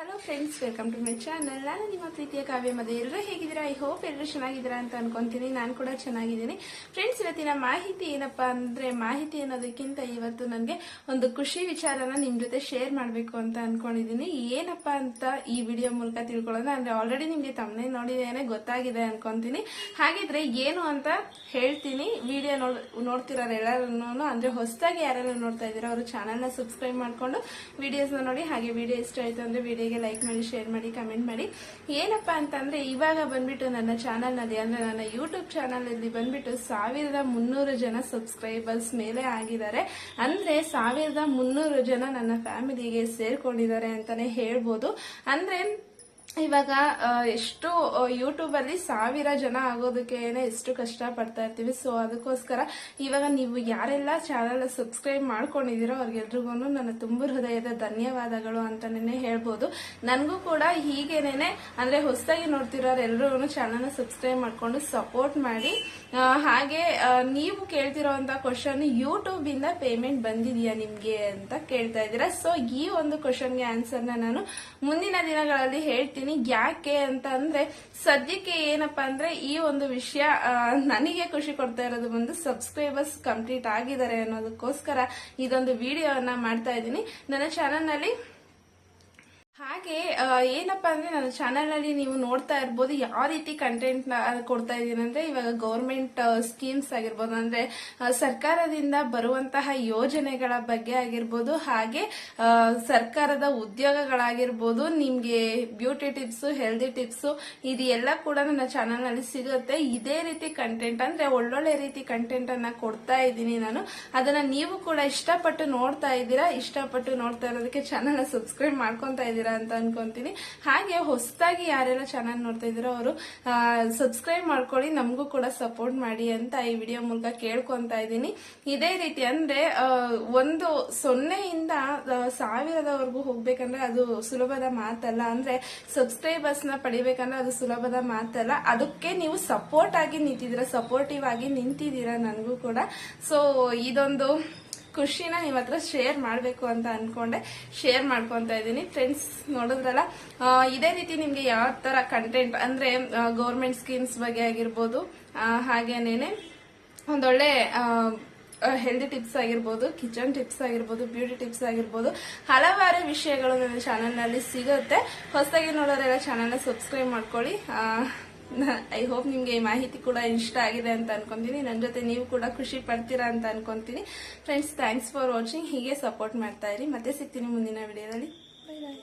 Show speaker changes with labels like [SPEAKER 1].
[SPEAKER 1] Hello friends welcome to my channel ನಾನು ನಿಮ್ಮ ಪ್ರೀತಿಯ ಕಾವ್ಯ ಮದೆ ಎಲ್ಲರೂ ಹೇಗಿದ್ದೀರಾ? ಐ ಹೋಪ್ ಎಲ್ಲರೂ ಚೆನ್ನಾಗಿದ್ದೀರಾ ಅಂತ ಅನ್ಕೊಂತೀನಿ. ನಾನು ಕೂಡ ಚೆನ್ನಾಗಿದ್ದೀನಿ. ಫ್ರೆಂಡ್ಸ್ ಇವತ್ತಿನ ಮಾಹಿತಿ ಏನಪ್ಪಾ ಅಂದ್ರೆ, ಮಾಹಿತಿ ಅನ್ನೋದಕ್ಕಿಂತ ಇವತ್ತು ನನಗೆ ಒಂದು ಖುಷಿ ವಿಚಾರನ ನಿಮ್ಮ ಜೊತೆ ಶೇರ್ ಮಾಡಬೇಕು ಅಂತ ಅನ್ಕೊಂಡಿದ್ದೀನಿ. ಏನಪ್ಪಾ ಅಂತ ಈ ವಿಡಿಯೋ ಮೂಲಕ ತಿಳ್ಕೊಳ್ಳೋಣ. ಅಂದ್ರೆ ಆಲ್ರೆಡಿ ನಿಮಗೆ ತಮ್ಮನೇ ನೋಡಿದೇನೆ ಗೊತ್ತಾಗಿದೆ ಅನ್ಕೊಂತೀನಿ. ಹಾಗಿದ್ರೆ ಏನು ಅಂತ ಹೇಳ್ತೀನಿ. ವಿಡಿಯೋ ನೋಡ್, ನೋಡ್ತಿರೋರು ಎಲ್ಲರೂ ಅಂದ್ರೆ ಹೊಸದಾಗಿ ಯಾರೆಲ್ಲ ನೋಡ್ತಾ ಇದ್ದೀರಾ, ಅವರು ಚಾನಲ್ನ ಸಬ್ಸ್ಕ್ರೈಬ್ ಮಾಡ್ಕೊಂಡು ವಿಡಿಯೋಸ್ನ ನೋಡಿ. ಹಾಗೆ ವಿಡಿಯೋ ಇಷ್ಟ ಆಯ್ತು ಅಂದ್ರೆ ವಿಡಿಯೋಗೆ ಲೈಕ್ ಮಾಡಿ ಶೇರ್ ಮಾಡಿ ಕಮೆಂಟ್ ಮಾಡಿ. ಏನಪ್ಪಾ ಅಂತಂದ್ರೆ, ಇವಾಗ ಬಂದ್ಬಿಟ್ಟು ನನ್ನ ಚಾನಲ್ ಅಂದರೆ ನನ್ನ ಯೂಟ್ಯೂಬ್ ಚಾನಲ್ ಅಲ್ಲಿ ಬಂದ್ಬಿಟ್ಟು ಸಾವಿರದ ಮುನ್ನೂರು ಜನ ಸಬ್ಸ್ಕ್ರೈಬರ್ಸ್ ಮೇಲೆ ಆಗಿದ್ದಾರೆ. ಅಂದ್ರೆ ಸಾವಿರದ ಮುನ್ನೂರು ಜನ ನನ್ನ ಫ್ಯಾಮಿಲಿಗೆ ಸೇರ್ಕೊಂಡಿದ್ದಾರೆ ಅಂತಾನೆ ಹೇಳ್ಬೋದು. ಅಂದ್ರೆ ಇವಾಗ ಎಷ್ಟು ಯೂಟ್ಯೂಬ್ ಅಲ್ಲಿ ಸಾವಿರ ಜನ ಆಗೋದಕ್ಕೆ ಎಷ್ಟು ಕಷ್ಟ ಪಡ್ತಾ ಇರ್ತೀವಿ. ಸೊ ಅದಕ್ಕೋಸ್ಕರ ಇವಾಗ ನೀವು ಯಾರೆಲ್ಲ ಚಾನಲ್ ಸಬ್ಸ್ಕ್ರೈಬ್ ಮಾಡ್ಕೊಂಡಿದ್ದೀರೋ ಅವ್ರಿಗೆಲ್ರಿಗೂ ನನ್ನ ತುಂಬ ಹೃದಯದ ಧನ್ಯವಾದಗಳು ಅಂತಾನೆ ಹೇಳ್ಬೋದು. ನನಗೂ ಕೂಡ ಹೀಗೇನೆ ಅಂದ್ರೆ ಹೊಸದಾಗಿ ನೋಡ್ತಿರೋರೆಲ್ಲರೂ ಚಾನಲ್ ಸಬ್ಸ್ಕ್ರೈಬ್ ಮಾಡ್ಕೊಂಡು ಸಪೋರ್ಟ್ ಮಾಡಿ. ಹಾಗೆ ನೀವು ಕೇಳ್ತಿರೋಂತ ಕ್ವಶನ್ ಯೂಟ್ಯೂಬ್ ಇಂದ ಪೇಮೆಂಟ್ ಬಂದಿದೆಯಾ ನಿಮ್ಗೆ ಅಂತ ಕೇಳ್ತಾ ಇದ್ದೀರಾ. ಸೊ ಈ ಒಂದು ಕ್ವಶನ್ಗೆ ಆನ್ಸರ್ನ ನಾನು ಮುಂದಿನ ದಿನಗಳಲ್ಲಿ ಹೇಳ್ತೀನಿ. ಯಾಕೆ ಅಂತ ಅಂದ್ರೆ ಸದ್ಯಕ್ಕೆ ಏನಪ್ಪಾ ಅಂದ್ರೆ ಈ ಒಂದು ವಿಷಯ ನನಗೆ ಖುಷಿ ಕೊಡ್ತಾ ಇರೋದು ಒಂದು ಸಬ್ಸ್ಕ್ರೈಬರ್ಸ್ ಕಂಪ್ಲೀಟ್ ಆಗಿದ್ದಾರೆ ಅನ್ನೋದಕ್ಕೋಸ್ಕರ ಇದೊಂದು ವಿಡಿಯೋವನ್ನ ಮಾಡ್ತಾ ಇದ್ದೀನಿ. ನನ್ನ ಚಾನಲ್ನಲ್ಲಿ ಹಾಗೆ ಏನಪ್ಪ ಅಂದ್ರೆ ನನ್ನ ಚಾನೆಲ್ನಲ್ಲಿ ನೀವು ನೋಡ್ತಾ ಇರ್ಬೋದು ಯಾವ ರೀತಿ ಕಂಟೆಂಟ್ ಕೊಡ್ತಾ ಇದ್ದೀನಿ ಅಂದ್ರೆ ಇವಾಗ ಗೌರ್ಮೆಂಟ್ ಸ್ಕೀಮ್ಸ್ ಆಗಿರ್ಬೋದು ಅಂದ್ರೆ ಸರ್ಕಾರದಿಂದ ಬರುವಂತಹ ಯೋಜನೆಗಳ ಬಗ್ಗೆ ಆಗಿರ್ಬೋದು, ಹಾಗೆ ಸರ್ಕಾರದ ಉದ್ಯೋಗಗಳಾಗಿರ್ಬೋದು, ನಿಮ್ಗೆ ಬ್ಯೂಟಿ ಟಿಪ್ಸ್ ಹೆಲ್ದಿ ಟಿಪ್ಸ್ ಇದು ಎಲ್ಲ ಕೂಡ ನನ್ನ ಚಾನೆಲ್ನಲ್ಲಿ ಸಿಗುತ್ತೆ. ಇದೇ ರೀತಿ ಕಂಟೆಂಟ್ ಅಂದ್ರೆ ಒಳ್ಳೊಳ್ಳೆ ರೀತಿ ಕಂಟೆಂಟ್ ಅನ್ನ ಕೊಡ್ತಾ ಇದ್ದೀನಿ ನಾನು. ಅದನ್ನ ನೀವು ಕೂಡ ಇಷ್ಟಪಟ್ಟು ನೋಡ್ತಾ ಇದ್ದೀರಾ, ಇಷ್ಟಪಟ್ಟು ನೋಡ್ತಾ ಇರೋದಕ್ಕೆ ಚಾನಲ್ ಸಬ್ಸ್ಕ್ರೈಬ್ ಮಾಡ್ಕೊತಾ ಇದ್ದೀರಾ ಅಂತ ಅನ್ಕೊಂತೀನಿ. ಹಾಗೆ ಹೊಸದಾಗಿ ಯಾರೆಲ್ಲ ಚಾನಲ್ ನೋಡ್ತಾ ಇದ್ದೀರೋ ಅವರು ಸಬ್ಸ್ಕ್ರೈಬ್ ಮಾಡ್ಕೊಳ್ಳಿ, ನಮಗೂ ಕೂಡ ಸಪೋರ್ಟ್ ಮಾಡಿ ಅಂತ ಈ ವಿಡಿಯೋ ಮೂಲಕ ಕೇಳ್ಕೊಂತಾ ಇದ್ದೀನಿ. ಇದೇ ರೀತಿ ಅಂದ್ರೆ ಒಂದು ಸೊನ್ನೆಯಿಂದ ಸಾವಿರದವರೆಗೂ ಹೋಗ್ಬೇಕಂದ್ರೆ ಅದು ಸುಲಭದ ಮಾತಲ್ಲ. ಅಂದ್ರೆ ಸಬ್ಸ್ಕ್ರೈಬರ್ಸ್ನ ಪಡಿಬೇಕಂದ್ರೆ ಅದು ಸುಲಭದ ಮಾತಲ್ಲ. ಅದಕ್ಕೆ ನೀವು ಸಪೋರ್ಟ್ ಆಗಿ ನಿಂತಿದ್ದೀರಾ ಸಪೋರ್ಟಿವ್ ಆಗಿ ನಿಂತಿದ್ದೀರಾ ನನಗೂ ಕೂಡ. ಸೊ ಇದೊಂದು ಖುಷಿನ ನಿಮ್ಮ ಹತ್ರ ಶೇರ್ ಮಾಡಬೇಕು ಅಂತ ಅನ್ಕೊಂಡೆ. ಶೇರ್ ಮಾಡ್ಕೊತಾ ಇದ್ದೀನಿ. ಫ್ರೆಂಡ್ಸ್ ನೋಡಿದ್ರಲ್ಲ ಇದೇ ರೀತಿ ನಿಮ್ಗೆ ಯಾವ ತರ ಕಂಟೆಂಟ್ ಅಂದ್ರೆ ಗೌರ್ಮೆಂಟ್ ಸ್ಕೀಮ್ಸ್ ಬಗ್ಗೆ ಆಗಿರ್ಬೋದು ಹಾಗೇನೇನೆ, ಒಂದೊಳ್ಳೆ ಹೆಲ್ದಿ ಟಿಪ್ಸ್ ಆಗಿರ್ಬೋದು ಕಿಚನ್ ಟಿಪ್ಸ್ ಆಗಿರ್ಬೋದು ಬ್ಯೂಟಿ ಟಿಪ್ಸ್ ಆಗಿರ್ಬೋದು, ಹಲವಾರು ವಿಷಯಗಳು ನನ್ನ ಚಾನಲ್ನಲ್ಲಿ ಸಿಗುತ್ತೆ. ಹೊಸದಾಗಿ ನೋಡೋರೆಲ್ಲ ಚಾನಲ್ನ ಸಬ್ಸ್ಕ್ರೈಬ್ ಮಾಡ್ಕೊಳ್ಳಿ. ಐ ಹೋಪ್ ನಿಮ್ಗೆ ಈ ಮಾಹಿತಿ ಕೂಡ ಇಷ್ಟ ಆಗಿದೆ ಅಂತ ಅನ್ಕೊಂತೀನಿ. ನನ್ನ ಜೊತೆ ನೀವು ಕೂಡ ಖುಷಿ ಪಡ್ತೀರಾ ಅಂತ ಅನ್ಕೊಂತೀನಿ. ಫ್ರೆಂಡ್ಸ್ ಥ್ಯಾಂಕ್ಸ್ ಫಾರ್ ವಾಚಿಂಗ್ ಹೀಗೆ ಸಪೋರ್ಟ್ ಮಾಡ್ತಾ ಇರಿ. ಮತ್ತೆ ಸಿಗ್ತೀನಿ ಮುಂದಿನ ವಿಡಿಯೋದಲ್ಲಿ. Bye bye